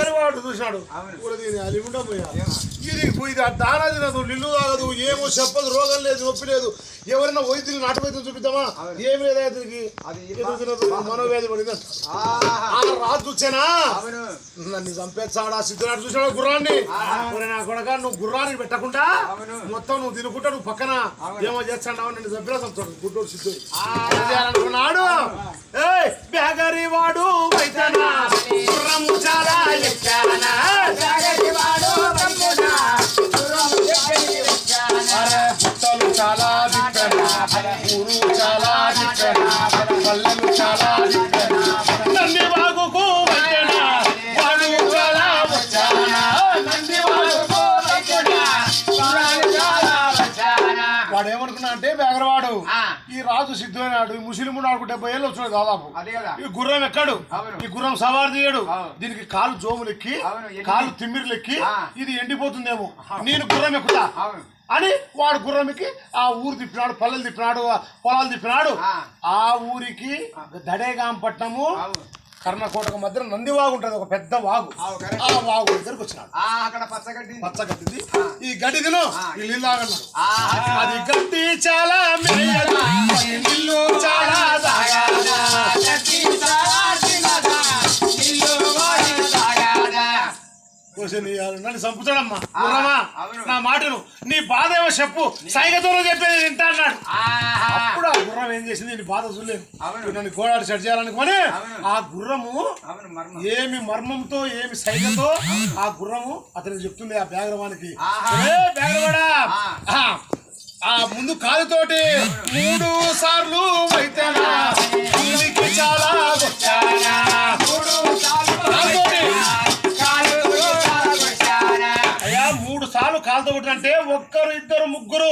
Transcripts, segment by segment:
Bakery వాడు చూసినాడు ఇది ఇది దానా తినదు నిల్లు తాగదు ఏమో చెప్పదు రోగం లేదు నొప్పి లేదు. ఎవరైనా వైద్యులు నాటు వైద్యం చూపిద్దామా. ఏమి లేదా తినదు మనోవ్యాధి పడింది. ఆ రాజు చూచానా అవును. నన్ను చంపేస్తాడా? సిద్ధునాడు చూసాడు గుర్రాన్ని? ఒరే నా కొడక నువ్వు గుర్రానికి పెట్టకుండా. మొత్తం నువ్వు తినుకుంటా నువ్వు పక్కన. ఏమో చేస్తాడు నన్ను చంపినా చంపుతాడు. గుడ్డోడు సిద్ధుడు. ఏం చేయాలనుకున్నాడు? ఏయ్ బేగరి వాడు వైద్యనా గుర్రము చాలా చాలా దిక్కనా ఊరు చాలా దిక్కనా పల్లెలు చాలా సిద్ధమైనాడు ఈ ముస్లిం నాడు డెబ్బై ఏళ్ళు వచ్చాడు దాదాపు. ఈ గుర్రం ఎక్కడు. ఈ గుర్రం సవారు తీయడు. దీనికి కాలు జోములు ఎక్కి అవును, ఎన్ని- కాలు తిమ్మిర్లు ఎక్కి ఆ. ఇది ఎండిపోతుందేమో. నేను గుర్రం ఎక్కుతా. అని వాడు గుర్రం ఎక్కి ఆ ఊరు తిప్పినాడు పల్లెలు తిప్పినాడు పొలాలు తిప్పినాడు. ఆ. ఊరికి దడేగాం పట్నము అవును. కర్ణకోటకు మధ్య నంది వాగు ఉంటది ఒక పెద్ద వాగు. ఆ వాగు దగ్గరికి వచ్చినాడు. అక్కడ పచ్చగడ్డి పచ్చ గడ్డిది ఈ గడ్డి తిను. ఈ నీళ్ళు అది గడ్డి చాలా నన్ను చంపుతాడమ్మా. గుర్రమా. నా మాటను. నీ బాధ ఏమో చెప్పు. సైగతో చెప్పేది వింటా అన్నాడు. అప్పుడు ఆ గుర్రం ఏం చేసింది? నీ బాధ చూడలేదు. నన్ను గోడాడు సెట్ చేయాలనుకొని. ఆ గుర్రము ఏమి మర్మంతో ఏమి సైగతో ఆ గుర్రము అతనికి చెప్తుంది ఆ బ్యాగ్రవానికి బ్యాగ్రవాడా ఆ. ముందు కాలుతోటి మూడు సార్లు భూమికి చాలా కాలుతో కొట్టినంటే ఒక్కరు ఇద్దరు ముగ్గురు.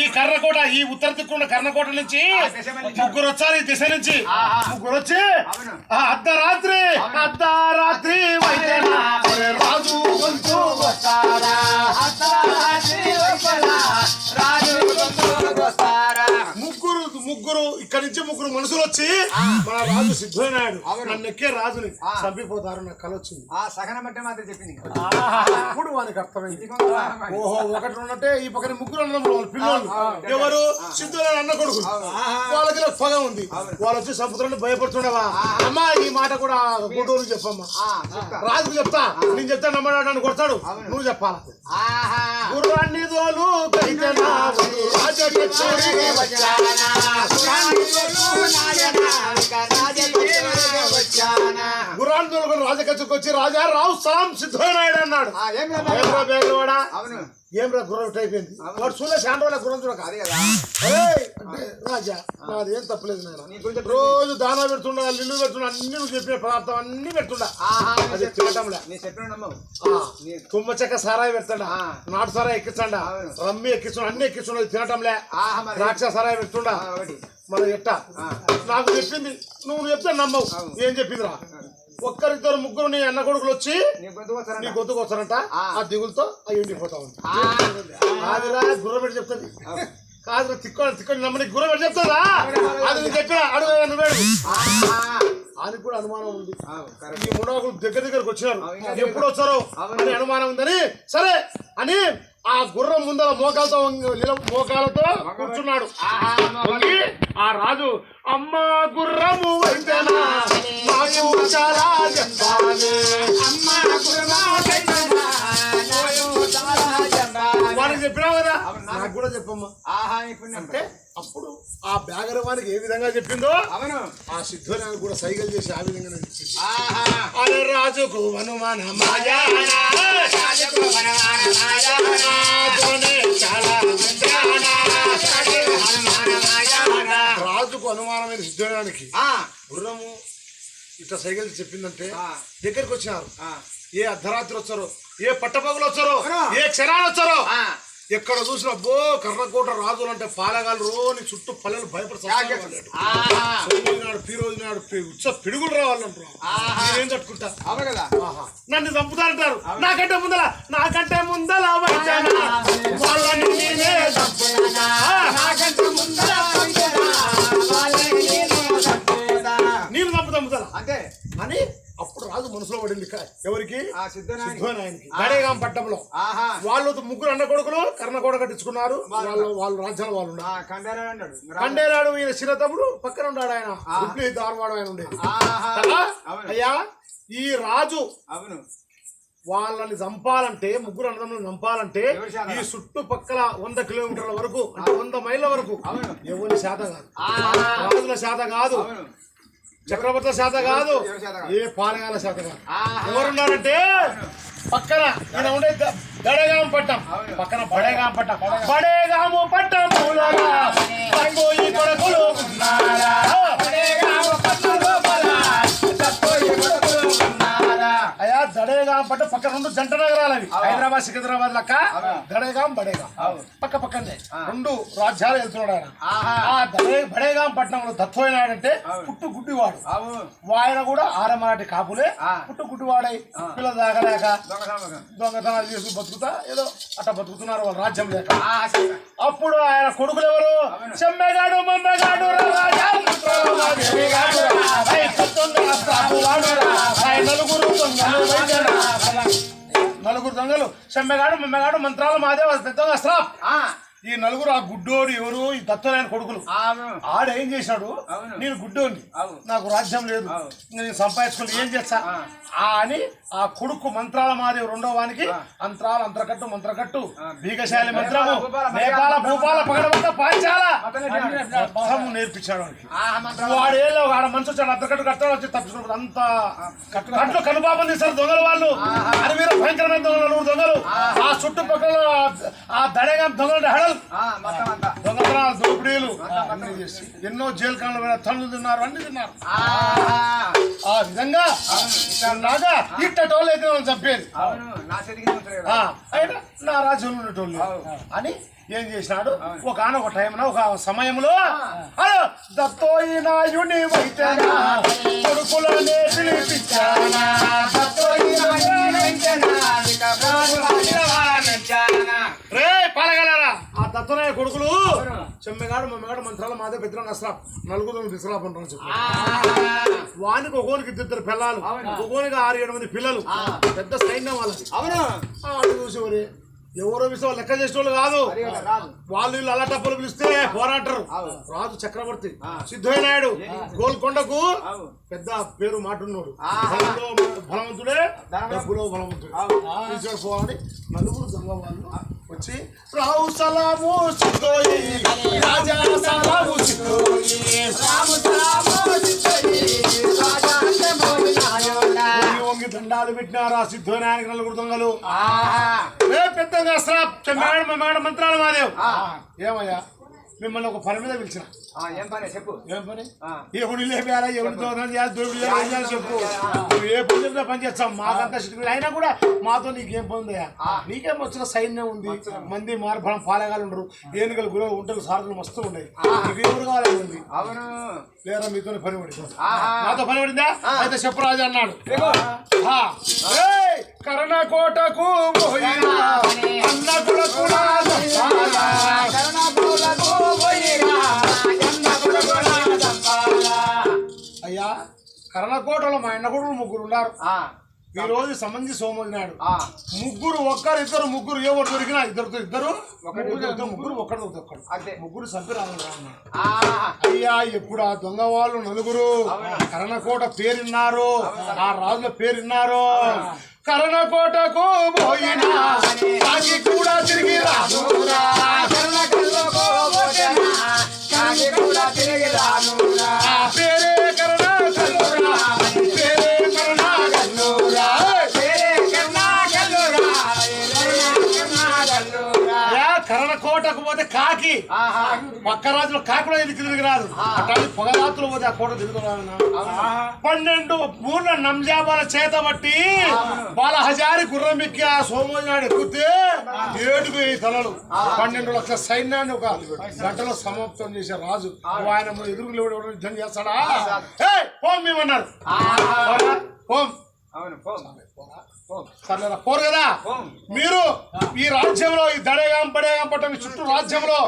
ఈ కర్రకోట ఈ ఉత్తర దిక్కున్న కర్ణకోట నుంచి. ముగ్గురు వచ్చారు ఈ దిశ నుంచి. ముగ్గురు వచ్చి అర్ధరాత్రి. అర్ధరాత్రి ఒరే రాజు ఇక్కడి నుంచి ముగ్గురు మనుషులు వచ్చి మన రాజు సిద్ధమైనాడు. నన్ను ఎక్కే రాజుని. చంపిపోతారు నాకు కల వచ్చింది. ఆ సగన బట్టే మాత్రం చెప్పింది అప్పుడు వానికి అర్థమైంది. ఓహో ఒకటి ఉన్నట్టే ఈ పక్కన ముగ్గురు అన్నదమ్ములు వాళ్ళ పిల్లలు. ఎవరు? సిద్ధులైన అన్న కొడుకు వాళ్ళకి పగ ఉంది. వాళ్ళు వచ్చి చంపుతుంటే భయపడుతుండవా? అమ్మా ఈ మాట కూడా గుడ్డూరు చెప్పమ్మా. రాజుకు చెప్తా. నేను చెప్తా నమ్మడా నన్ను కొడతాడు. నువ్వు చెప్పాలా? ఆహా. గుర్రాన్ని దోలు కైతనా రాజకచ్చూరికి వచ్చానా? గుర్రాన్ని దోలుకొని రాజకచ్చూరికి వచ్చి రాజా రావు సలాం సిద్ధమైనాడు అన్నాడు. ఆ, ఏం ఏమ్రా గుర్రం అయిపోయింది వాడు చూలే శాండోళ్ళ గుర్రం చూడక. అదే కదా. అంటే రాజా నాది ఏం తప్పలేదు నాయన. నీ గురించి రోజు దానా పెడుతుండా నిల్లు పెడుతుండా అన్ని నువ్వు చెప్పిన పదార్థం అన్ని పెడుతుండా. అది తినటంలే నీ చెప్పిన తుమ్మ చెక్క సారాయి పెడతాడా. నాటు సారాయి ఎక్కించండా. రమ్మి ఎక్కించు అన్ని ఎక్కించు అది తినటంలే ఆహా మరి. ద్రాక్ష సారాయి పెడుతుండా? మన ఎట్ట? నాకు చెప్పింది నువ్వు చెప్తే నమ్మవు. ఏం చెప్పిందిరా? ఒక్కరిద్దరు ముగ్గురు నీ అన్న కొడుకులు వచ్చి నీ నీ గొంతుకు వస్తారంట ఆ. ఆ దిగులతో అవి ఎండిపోతా ఉంది గుర్రం పెట్టి చెప్తుంది కాదురా తిక్కొని తిక్కొని నమ్మని గుర్రం పెట్టి చెప్తుందా అది నేను చెప్పిన అడుగు నువ్వు. ఆహా. ఆయనకు కూడా అనుమానం ఉంది. ఈ మునగాకులు దగ్గర దగ్గరకు వచ్చినారు. ఎప్పుడు వచ్చారో. అని అనుమానం ఉందని సరే అని ఆ గుర్రం ముందర మోకాలతో మోకాలతో కూర్చున్నాడు. ఆ రాజు అమ్మ గుర్రము వైద్యనా నాకు వాడికి చెప్పినావు కదా? నాకు కూడా చెప్పమ్మా. ఆహా ఇప్పుడు అంటే అప్పుడు ఆ బ్యాగరవానికి ఏ విధంగా చెప్పిందో అవును. ఆ సిద్ధురానికి కూడా సైకిల్ చేసి ఆ విధంగానే చెప్పింది ఆహా. అరే రాజుకు హనుమాన వింటానా. రాజుకు అనుమానమైన సిద్ధడానికి ఆ, గుర్రము ఇట్లా సైకిల్ చెప్పిందంటే. దగ్గరికి వచ్చినారు. ఏ అర్ధరాత్రి వచ్చారో ఏ పట్టపగులు వచ్చారో? ఏ క్షణాలు వచ్చారో. ఎక్కడ చూసినా బో కర్ణకోట రాజులు అంటే పాలగాలు రోని చుట్టూ పల్లెలు భయపడి చస్తారు వాళ్ళు. ఆహా సోమవారం నాడు పీరోజు నాడు ఉచ్చ పిడుగులు రావాలంటారు ఆహా. నేనేం తట్టుకుంటా ఆహా. నన్ను చంపుతారంటారు నాకంటే ముందల నాకంటే ముందల మనసులో పడింది ఎవరికి? గడేగాం పట్టంలో ఆహా. వాళ్ళు ముగ్గురు అన్న కొడుకులు కర్ణ కూడా కట్టించుకున్నారు. వాళ్ళు. వాళ్ళు రాజ్యాలు వాళ్ళు ఉన్నారు. ఆ కండారా అన్నాడు కండేనాడు ఈయన చిన్న తమ్ముడు పక్కన ఉన్నాడు ఆయన. దారువాడు ఆయన ఉండేది. అయ్యా ఈ రాజు అవును. వాళ్ళని చంపాలంటే ముగ్గురు అన్నదమ్ములను చంపాలంటే? ఈ చుట్టుపక్కల వంద కిలోమీటర్ల వరకు అంటే వంద మైళ్ళ వరకు. ఎవరి శాత కాదు. రాజుల శాత కాదు. చక్రవర్తుల శాత కాదు? ఏ పాలగాల శాత కాదు ఎవరున్నారంటే పక్కన ఈయన ఉండే దడేగాం పట్టం. పక్కన బడేగాం పట్టం బడేగాము పట్టం కొడుకులు ఉన్నారా? పట్ట పక్కన రెండు జంట నగరాలు అవి. హైదరాబాద్ సికింద్రాబాద్ లెక్క దడేగాం బడేగాం. పక్క పక్కనే రెండు రాజ్యాలు వెళ్తున్నాడు ఆయన. ఆ బడేగాం పట్టణంలో దత్తోయినాడంటే పుట్టు గుడ్డివాడు ఆయన కూడా ఆరమాటి కాపులే. పుట్టు గుడ్డివాడై పిల్లలు దాగలేక. దొంగతనాలు. చేసి బతుకుతా ఏదో అట్ట బతుకుతున్నారు వాళ్ళ రాజ్యం లేక. అప్పుడు ఆయన కొడుకులు ఎవరు చెమ్మెగాడు మమ్మెగాడు నలుగురు. నలుగురు దొంగలు చెమ్మెగాడు మమ్మెగాడు మంత్రాలు మాదే పెద్ద అస్త్రాప్ ఆ. ఈ నలుగురు ఆ గుడ్డోడు ఎవరు ఈ దత్తలైన కొడుకులు. ఆడ ఏం చేశాడు. నేను గుడ్డోని. నాకు రాజ్యం లేదు. నేను సంపాదించుకుని ఏం చేస్తా? ఆ. అని ఆ కొడుకు మంత్రాల మాదేవి రెండో వానికి. అంత్రాలు అంతరకట్టు మంత్రకట్టు. భీగశాలి మంత్రము నేపాల భూపాల పాంచాల. మొత్తం నేర్పించాడు. వాడు ఆడ మంచి వచ్చాడు అంతకట్టు కట్టాడు వచ్చి తప్పించుకున్నాడు. అంత కట్లు కనుపాపం తీశారు దొంగలు వాళ్ళు. అది మీరు భయంకరమైన దొంగలు నలుగురు దొంగలు. ఆ చుట్టుపక్కల ఆ దడగా దొంగలు హడల్ దొంగతనాలు దోపిడీలు. అన్ని చేసి ఎన్నో జైలు కాలంలో పోయిన తన్నులు తిన్నారు అన్ని తిన్నారు. ఆ. విధంగా లాగా ఇట్టటోళ్ళు అయితే వాళ్ళు చంపేది. నా అయినా రాజ్యంలో ఉండేటోళ్ళు. అని ఏం చేసినాడు? ఒక ఆన ఒక టైం ఒక సమయంలో అదో దత్తోయి నాయుని వైద్యనా కొడుకులనే పిలిపించానా దత్తోయి నాయుని రే పాలగలరా ఆ దత్తనాయ కొడుకులు. చెమ్మెగాడు మమ్మగాడు మంత్రాల మాదే పెద్ద నసరా నలుగురు తీసుకురా చెప్పి. వానికి ఒక్కోనికి ఇద్దరు పిల్లలు. ఒక్కోనికి ఆరు ఏడు మంది పిల్లలు. పెద్ద సైన్యం వాళ్ళకి అవును. చూసి ఎవరో? విషయం లెక్క చేసే వాళ్ళు కాదు. వాళ్ళు వీళ్ళు అలా టప్పులు పిలిస్తే పోరాటరు. రాజు చక్రవర్తి. సిద్ధోయనాయుడు గోల్కొండకు పెద్ద పేరు మాటున్నాడు. బలవంతుడే డబ్బులో బలవంతుడే. పోవాలని నలుగురు దొంగ వాళ్ళు వచ్చి రావు సలాము సిద్ధోయి రాజా సలాము సిద్ధోయి వంగి వంగి దండాలు పెట్టినారు ఆ సిద్ధోయనాయనికి నలుగురు దొంగలు. అసలు చెమ్మాడు మమ్మాడు మంత్రాలు మాదేవ్ ఏమయ్యా? మిమ్మల్ని ఒక పని మీద పిలిచిన. ఏం పని? చెప్పు. ఏం పని. ఎవడు లేపారా ఎవడు దోదనం చేయాలి? చెప్పు. నువ్వు ఏ పని చెప్పినా పని చేస్తాం మాకంతా అయినా కూడా మాతో నీకేం పొందయా నీకేం వచ్చిన సైన్యం ఉంది? మంది మార్బలం పాలగాలు ఉండరు. ఏనుగలు గురవ ఉంటలు సారథులు మస్తు ఉన్నాయి. నీకు ఎవరు కావాలి ఉంది? అవును. లేరా మీతో పని పడి ఆహా. నాతో పని పడిందా? అయితే చెప్పు రాజు అన్నాడు. కర్ణకోటకు పోయినా అన్న కొడుకులా చంపాలా. అయ్యా కర్ణకోటలో మా అన్న కొడుకులు ముగ్గురు ఉన్నారు ఈ రోజు సంబంధి సోమదినాడు ఆ, ముగ్గురు ఒక్కరు ఇద్దరు ముగ్గురు ఎవరు దొరికినా ఇద్దరు ఇద్దరు ముగ్గురు. ఒక్కడు ఒక్కడు. ముగ్గురు ఆహా. అయ్యా ఇప్పుడు ఆ దొంగ వాళ్ళు నలుగురు? కరణకోట పేరున్నారు. ఆ రాజుల పేరున్నారు. కరణకోటకు పోయినా కూడా తిరిగి రాదురా. ఆ పేరే కరణ పోతే కాకి. పక్క రాజులో కాకి కూడా ఇది తిరిగి రాదు అట్లాంటి పొగరాత్రులు పోతే ఆ కోట తిరుగుతున్నా పన్నెండు పూర్ణ నంజాబాల చేత బట్టి వాళ్ళ హజారి గుర్రం ఎక్కి ఆ సోమోజనాడు ఎక్కుతే ఏడుగు ఈ తలలు. పన్నెండు లక్షల సైన్యాన్ని ఒక గంటలో సమాప్తం చేసే రాజు. ఆయన ఎదురు యుద్ధం చేస్తాడా? పోం మేమన్నారు. పోరా, పోరు కదా. మీరు ఈ రాజ్యంలో ఈ దడేగాం పడేగాం పట్టం ఈ చుట్టూ రాజ్యంలో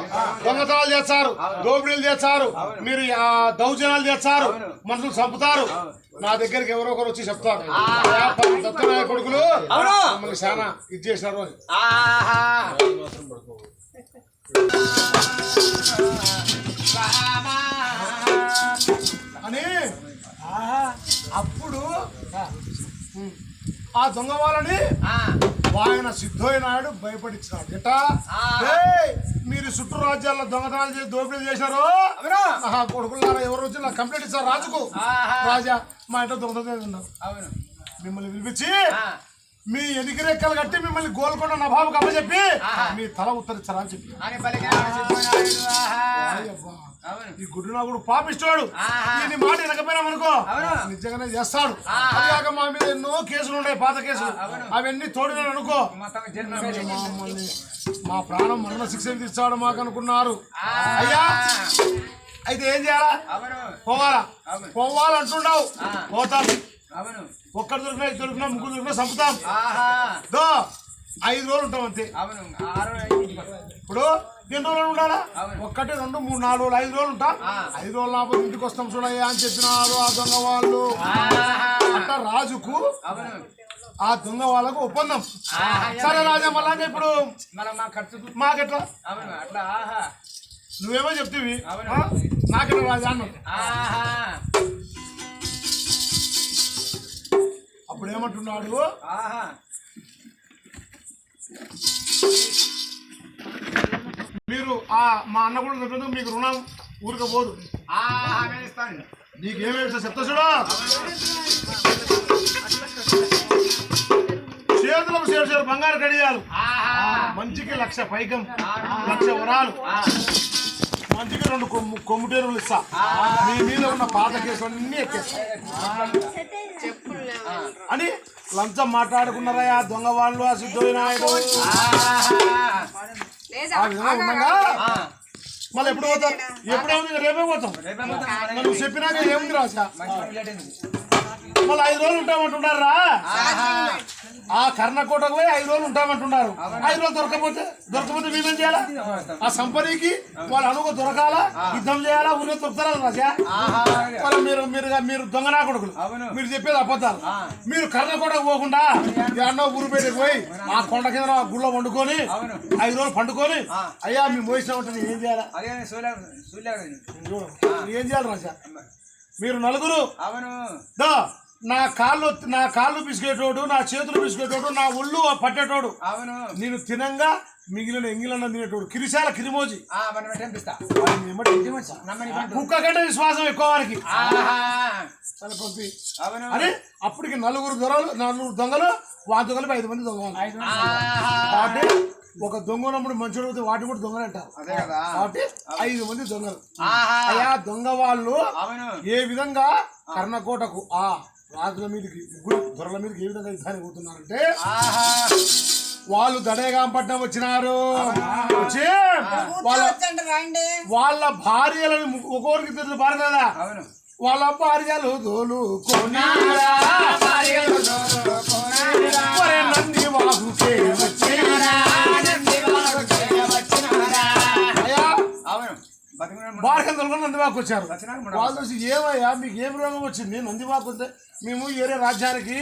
దొంగతనాలు చేస్తారు దోపిడీలు చేస్తారు మీరు దౌర్జన్యాలు చేస్తారు మనుషులు చంపుతారు నా దగ్గరికి ఎవరో ఒకరు వచ్చి చెప్తారు "అయ్యా, పలానా దత్తనాయ కొడుకులు అవును. మమ్మల్ని చాలా ఇది చేసినారు అని అప్పుడు ఆ దొంగ వాళ్ళని ఆయన సిద్ధోయ్య నాయుడు భయపడించినాడు ఎట్టా? మీరు చుట్టూ రాజ్యాల్లో దొంగతనాలు చేసి దోపిడీ చేశారు? కొడుకులారా ఎవరు వచ్చి నాకు కంప్లైంట్ ఇస్తారు రాజుకు. రాజా మా ఇంట్లో దొంగతనం మిమ్మల్ని పిలిపించి మీ ఎనికి రెక్కలు కట్టి మిమ్మల్ని గోల్కొండ నవాబుకి అప్పచెప్పి ఆహా. మీ తల ఉత్తరిస్తారా అని చెప్పి. ఈ గుడ్డు నా కూడా పాపిస్తాడు. ఈ మాట వినకపోయినామనుకో. నిజంగానే చేస్తాడు. కాక మా మీద ఎన్నో కేసులు ఉన్నాయి పాత కేసులు. అవును. అవన్నీ తోడినాను అనుకో మా ప్రాణం మరణ శిక్ష తీర్చాడు మాకు అనుకున్నారు. అయ్యా! అయితే ఏం చేయాలా? పోవాలా. పోవాలంటున్నావు. ఆ. ఒక్కరు దొరికినా ఇద్దరు దొరికినా ముగ్గురు దొరికినా చంపుతాం. దో ఐదు రోజులు ఉంటాం అంతే. ఇప్పుడు ఎన్ని రోజులు ఉండాలా. ఒక్కటి రెండు మూడు నాలుగు రోజులు ఐదు రోజులు ఉంటాం. ఐదు రోజులు నాలుగు ఇంటికి వస్తాం చూడయ్యా అని చెప్పినారు ఆ దొంగ వాళ్ళు. ఆహా. అట్లా రాజుకు ఆ దొంగ వాళ్ళకు ఒప్పందం. సరే రాజా మళ్ళా ఇప్పుడు మాకెట్లా? నువ్వేమో చెప్తివి? నాకెట్లా రాజా అన్నావు? అప్పుడు ఏమంటున్నాడు ఆహా. మీరు ఆ మా అన్న కూడా చెప్పేందుకు మీకు రుణం ఊరకపోదు వేస్తాను నీకేమేమి చెప్తా చూడు. చేతులకు చేరు బంగారు కడియాలు. ఆహా. మంచికి లక్ష పైకం లక్ష వరాలు. మంచికి రెండు కొమ్ము కొమ్ముటేరులు ఇస్తా. మీ మీద ఉన్న పాత కేసులు అన్ని ఎక్కేస్తా అని లంచం మాట్లాడుకున్నారా దొంగ వాళ్ళు ఆ సిద్ధోయి నాయుడు? ఆ విధంగా ఉండగా ఆ మళ్ళీ ఎప్పుడు పోతారు? ఎప్పుడేముంది రేపే పోతాం. నువ్వు చెప్పినాక ఏముంది రాసా మళ్ళీ ఐదు రోజులు ఉంటామంటున్నారా? ఆ కర్ణకోటకు పోయి ఐదు రోజులు ఉంటామంటున్నారు. ఐదు రోజులు దొరకపోతే దొరకపోతే మేమేం చేయాలా? ఆ సంపరీకి వాళ్ళ అనుకో దొరకాలా? యుద్ధం చేయాలా? ఊరిలో దొరుకుతారా రాజా? మరి మీరు మీరు మీరు దొంగ నా కొడుకులు. మీరు చెప్పేది అబద్ధాలు. మీరు కర్ణకోటకు పోకుండా ఎన్నో ఊరు బయటకు పోయి ఆ కొండ కింద గుళ్ళో వండుకొని ఐదు రోజులు పండుకొని. అయ్యా మీ మోసిన ఉంటుంది ఏం చేయాలా? ఏం చేయాలి రాజా? మీరు నలుగురు అవును. దా. నా కాళ్ళు నా కాళ్ళు పిసికేటోడు నా చేతులు పిసికేటోడు నా ఒళ్ళు పట్టేటోడు. అవును. నేను తినంగా మిగిలిన ఎంగిలన్న తినేటోడు. కిరిశాల కిరిమోజి. కుక్క కంటే విశ్వాసం ఎక్కువ వారికి అని అప్పటికి నలుగురు దొరలు నలుగురు దొంగలు వాటి కలిపి ఐదు మంది దొంగలు. కాబట్టి ఒక దొంగ ఉన్నప్పుడు మంచుడు పోతే వాటి కూడా దొంగలు అంటారు అదే కదా. కాబట్టి ఐదు మంది దొంగలు. అయ్యా దొంగ వాళ్ళు ఏ విధంగా కర్ణకోటకు ఆ రాజుల మీదకి ముగ్గురు దొరల మీదకి ఏ విధంగా యుద్ధానికి పోతున్నారంటే ఆహా. వాళ్ళు దడేగాంపట్నం వచ్చినారు. వచ్చి వాళ్ళ భార్యలను ఒక్కొక్కరికి తెలిసిన భార్య కదా? వాళ్ళ భార్యలు దోలు కొనారా ఒరే నంది వాగుకే వచ్చిరా. దొరకని నందివాకు వచ్చారు. వాళ్ళు వచ్చి ఏమయ్యా మీకు ఏం రోగం వచ్చింది? నందివాకు వస్తే మేము ఏరే రాజ్యానికి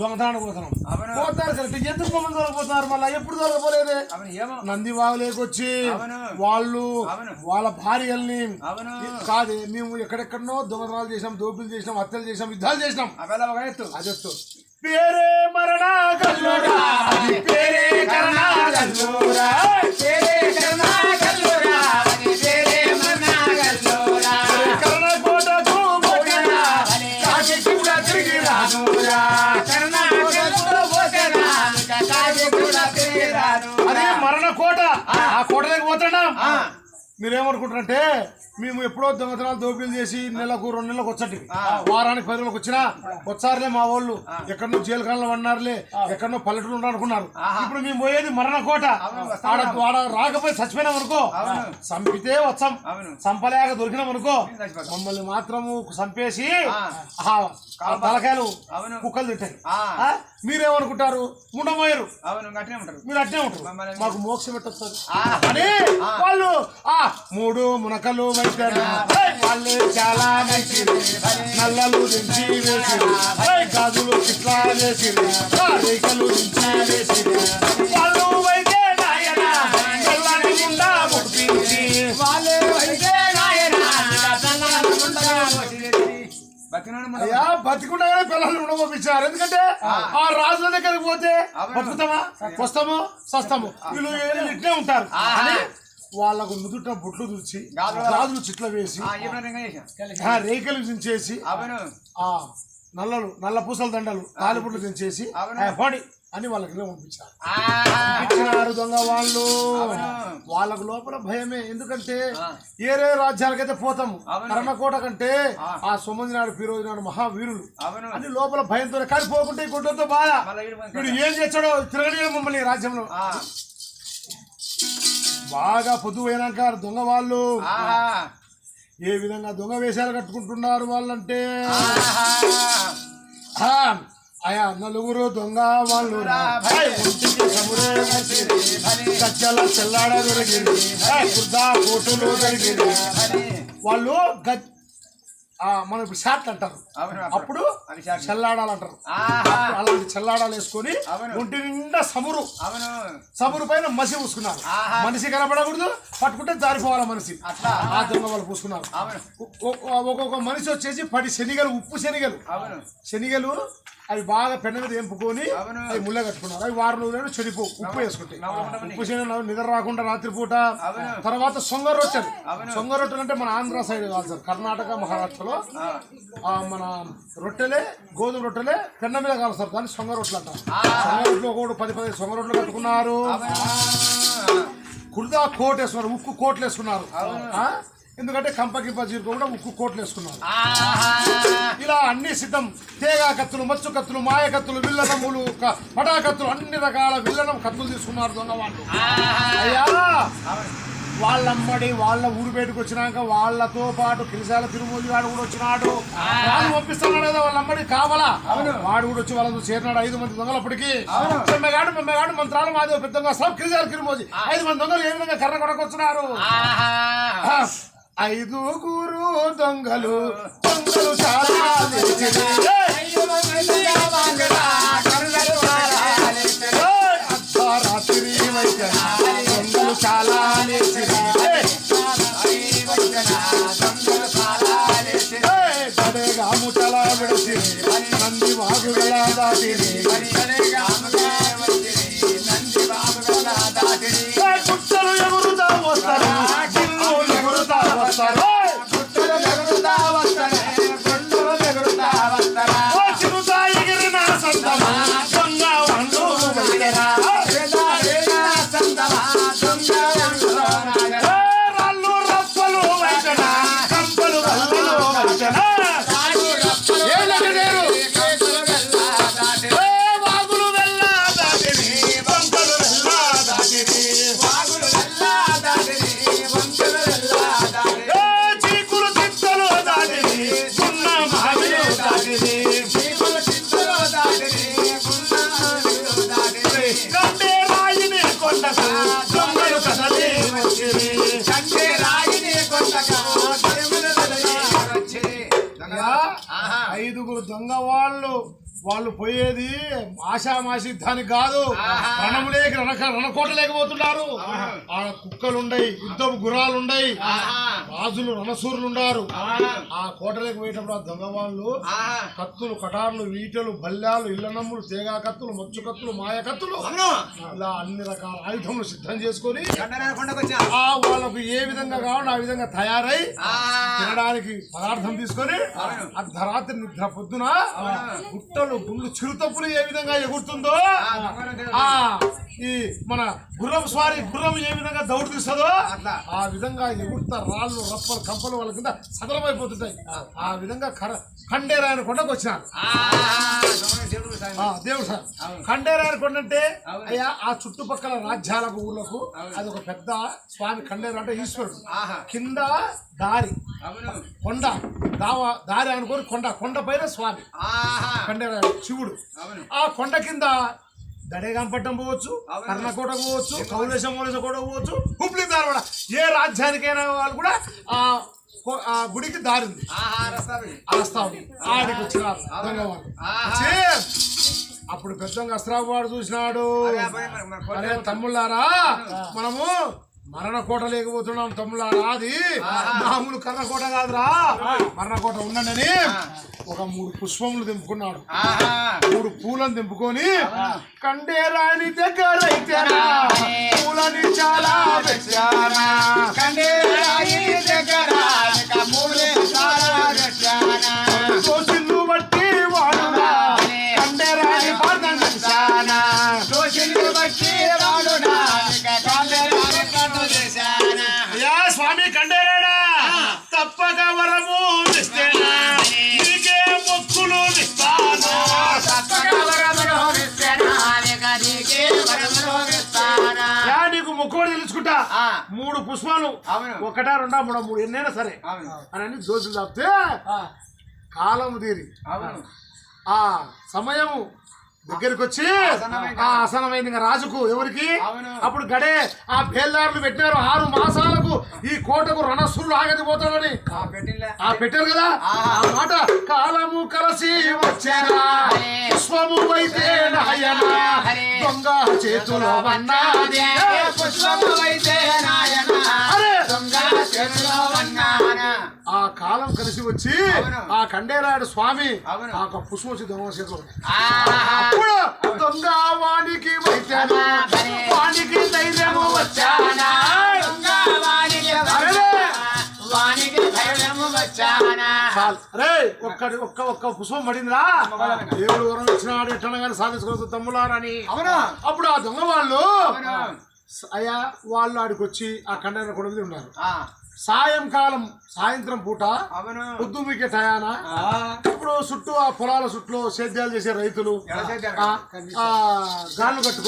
దొంగతనానికి పోతున్నాం. పోతారు కరెక్ట్ ఎందుకు మమ్మల్ని దొరకపోతున్నారు? మళ్ళీ ఎప్పుడు దొరకపోలేదే? నందివాగులేకొచ్చి అవును. వాళ్ళు. వాళ్ళ భార్యల్ని కాదే మేము ఎక్కడెక్కడనో దొంగతనాలు చేసినాం దోపిడీలు చేసినాం హత్యలు చేసినాం యుద్ధాలు చేసినాం. అదొచ్చు పేరే మరణ అది. పేరే కరణ కరణ మీరేమనుకుంటారంటే మేము ఎప్పుడో దొంగతనాలు దోపిడీలు చేసి నెలకు రెండు నెలలకు వచ్చటి వారానికి పది రోజులకు వచ్చినా వచ్చారులే మా వాళ్ళు. ఎక్కడనో జైలు కాలంలో ఉన్నారులే ఎక్కడనో పల్లెటూరు ఉన్నారు అనుకున్నారు. ఇప్పుడు మేము పోయేది మరణ కోట ఆడ ఆడ రాకపోయి చచ్చిపోయినాం అనుకో. చంపితే వచ్చాం. చంపలేక దొరికినాం అనుకో. మమ్మల్ని మాత్రము చంపేసి తలకాయలు కుక్కలు తింటాయి? మీరేమనుకుంటారు? ఉంటారు. మీరు అట్నే ఉంటారు. మాకు మోక్షం ఆ. అని వాళ్ళు ఆ మూడు మునకలు వాళ్ళే చాలా మంచిది నల్లలు దించి వేసిరి. ఏయ్, గాజులు చిట్లా వేసిరి. రేఖలు దించి వేసిరి. వాళ్ళు వైద్య నాయన. నల్లని గుండా ముట్టించి వాళ్ళే నాయన. మన- అయ్యా పిల్లల్ని ఉండబోపించారు ఎందుకంటే ఆ. రాజుల దగ్గరికి పోతే. బతుకుతామా? వస్తాము? సస్తాము. వీళ్ళు ఇట్లే ఉంటారు. వాళ్ళకు నుదుట బొట్లు తుడిచి గాజులు- చిట్ల వేసి రేఖలు దించేసి అవును. ఆ నల్లలు నల్ల పూసల దండలు తాలిపుట్లు దించేసి అవును. ఆ, పోడి అని వాళ్ళకి పంపించారు. దొంగ వాళ్ళు. అవును. వాళ్ళకు లోపల భయమే. ఎందుకంటే. ఏరే రాజ్యాలకైతే పోతాము. అవును. కర్ణకోట కంటే ఆ. సొమ్మంది నాడు ఫిరోజు నాడు మహావీరులు. అవును. అని లోపల భయంతో కానీ పోకుంటే గుడ్డతో బాధ. వీడు ఏం చేస్తాడో తిరగడే మమ్మల్ని ఈ రాజ్యంలో. ఆ. బాగా పొద్దు పోయినాక దొంగ వాళ్ళు. ఏ విధంగా దొంగ వేషాలు కట్టుకుంటున్నారు వాళ్ళంటే? ఆహా. ఆ, అయా నలుగురు దొంగ వాళ్ళు చెల్లాడ దొరికింది. కోటులు. వాళ్ళు ఆ, మనం ఇప్పుడు షాట్లు అంటారు. అప్పుడు. చెల్లాడాలు అంటారు. అలాంటి చెల్లాడాలు వేసుకొని. ఒంటి నిండా అవును. సమురు పైన మసి పూసుకున్నారు. మనిషి కనపడకూడదు పట్టుకుంటే జారిపోవాలి మనిషి. అట్లా. ఆ దొంగ వాళ్ళు పూసుకున్నారు. ఒక్కొక్క మనిషి వచ్చేసి పది శనిగలు ఉప్పు శనిగలు. శనిగలు అవి బాగా పెన్న మీద ఎంపుకొని. అవి ముళ్ళ కట్టుకున్నారు. అవి వారం రోజులు చెడిపో ఉప్పు వేసుకుంటాయి ఉప్పు శనగలు నిద్ర రాకుండా రాత్రిపూట. తర్వాత సొంగ రొట్టెలు. సొంగ రొట్టెలు అంటే మన ఆంధ్ర సైడ్ కాదు సార్. కర్ణాటక మహారాష్ట్రలో మన రొట్టెలే గోధుమ రొట్టెలే పెన్న మీద కాలుస్తారు దాన్ని సొంగ రొట్టెలు అంటారు. ఆ. సొంగ రొట్టెలు ఒకటి పది పది సొంగ రొట్టెలు కట్టుకున్నారు. కుర్దా కోట్ వేసుకున్నారు ఉక్కు కోట్లు వేసుకున్నారు? ఎందుకంటే కంపకింప చీరుకోకుండా ఉక్కు కోట్లు వేసుకున్నారు. ఇలా అన్ని సిద్ధం. తేగా కత్తులు మచ్చు కత్తులు మాయ కత్తులు విల్లనములు పటా కత్తులు అన్ని రకాల విల్లనం కత్తులు తీసుకున్నారు దొంగ వాళ్ళు. అయ్యా! వాళ్ళమ్మడి వాళ్ళ ఊరు బయటకు వచ్చినాక వాళ్ళతో పాటు కిరిసాల తిరుమూలి వాడు కూడా వచ్చినాడు. వాడు పంపిస్తున్నాడు కదా వాళ్ళమ్మడి కావాలా? వాడు కూడా వచ్చి వాళ్ళతో చేరినాడు ఐదు మంది దొంగలప్పటికి. చెమ్మెగాడు మెమ్మెగాడు మంత్రాలు మాది పెద్ద సబ్ కిరిసాల తిరుమోజి. ఐదు మంది దొంగలు ఏ విధంగా కర్ర కొడకొచ్చినారు? ఐదుగురు దొంగలు దొంగలు చాలా వైద్యన దొంగలు చాలా! గడేగా ముఠల విడసిరి. నంది వాగుగల! కుట్టలు ఐదుగురు దొంగ వాళ్ళు వాళ్ళు పోయేది ఆశామాషి దానికి కాదు. రణములేకి రణ రణకోట లేకపోతున్నారు ఆడ కుక్కలుండయి యుద్ధపు గుర్రాలుండయి రాజులు రణసూరులు ఉన్నారు ఆ కోటలోకి పోయేటప్పుడు ఆ దొంగ వాళ్ళు కత్తులు కటార్లు వీటలు బల్లాలు ఇళ్ళనమ్ములు తేగా కత్తులు మచ్చు కత్తులు మాయ కత్తులు ఇలా అన్ని రకాల ఆయుధములు సిద్ధం చేసుకొని ఆ వాళ్ళకు ఏ విధంగా కావాలో ఆ విధంగా తయారై తినడానికి పదార్థం తీసుకొని అర్ధరాత్రి నిద్ర పొద్దున గుట్టలు గుండు చిరుతప్పులు ఏ విధంగా ఎగురుతుందో ఆ ఈ మన గుర్రం స్వారీ గుర్రం ఏ విధంగా దౌడు తీస్తుందో అట్లా. ఆ విధంగా ఎగురుతా రాళ్ళు రప్పలు కంపలు వాళ్ళ కింద సదరమైపోతుంటాయి. ఆ. విధంగా ఖండేరాయన కొండకు వచ్చినారు. ఆ, దేవుడు సార్. ఖండేరాయన కొండ అంటే. అయ్యా ఆ చుట్టుపక్కల రాజ్యాలకు ఊర్లకు అది ఒక పెద్ద స్వామి ఖండేరు అంటే ఈశ్వరుడు. కింద దారి. కొండ దావ దారి అనుకోని కొండ కొండ పైన స్వామి. ఆహా. ఖండేరాయన శివుడు. ఆ కొండ కింద దడేగంపట్టం పోవచ్చు. కర్ణకోట పోవచ్చు కౌలేశం మూలేశం కూడా పోవచ్చు హుబ్లీ ధారవాడ ఏ రాజ్యానికైనా వాళ్ళు కూడా ఆ ఆ గుడికి రస్తావి అలస్తాం ఆడికి వచ్చినారు దొంగవాడు ఆహా. వచ్చి. అప్పుడు అస్త్రావు వాడు చూసినాడు. అరే తమ్ముళ్ళారా? మనము మరణ కోట లేకపోతున్నాం తమ్ముళ్ళారా అది మామూలు కర్ణకోట కాదురా. మరణకోట ఉండండి ఒక మూడు పుష్పములు దింపుకున్నాడు మూడు పూలను దింపుకొని కండేరాని దగ్గర పూలని చాలా కండే మూడు పుష్పాలు. ఒకటా రెండా మూడా మూడు ఎన్నైనా సరే. అని అన్ని దోషులు తప్పితే కాలము తీరి. ఆ సమయము దగ్గరికి వచ్చి. ఆ ఇంకా రాజుకు ఎవరికి. అప్పుడు గడే ఆ బేల్దారులు పెట్టినారు ఆరు మాసాలకు ఈ కోటకు రణస్సులు ఆగది పోతాడని ఆ పెట్టారు కదా. ఆ మాట కాలము కలిసి. పుష్పము అయితే. దొంగ చేతులో పుష్పము అయితే నాయన కలిసి వచ్చి. ఆ కండేరాయుడు స్వామి. ఆ పుష్పం వచ్చి దొంగ అప్పుడు దొంగ ధైర్యము వచ్చానా. రే! ఒక్క ఒక్క ఒక్క పుష్పం పడిందిరా. దేవుడు వరం ఇచ్చినాడు ఎట్లా కానీ సాధించుకోవచ్చు తమ్ములారని. అవునా. అప్పుడు ఆ దొంగ వాళ్ళు అయ్యా వాళ్ళు ఆడికి వచ్చి ఆ కండైనర్ కూడా మీద ఉన్నారు. సాయంకాలం సాయంత్రం పూట అవును. పొద్దు మీకే టయానా ఇప్పుడు చుట్టూ ఆ పొలాల చుట్టూ సేద్యాలు చేసే రైతులు గాన్లు కట్టుకో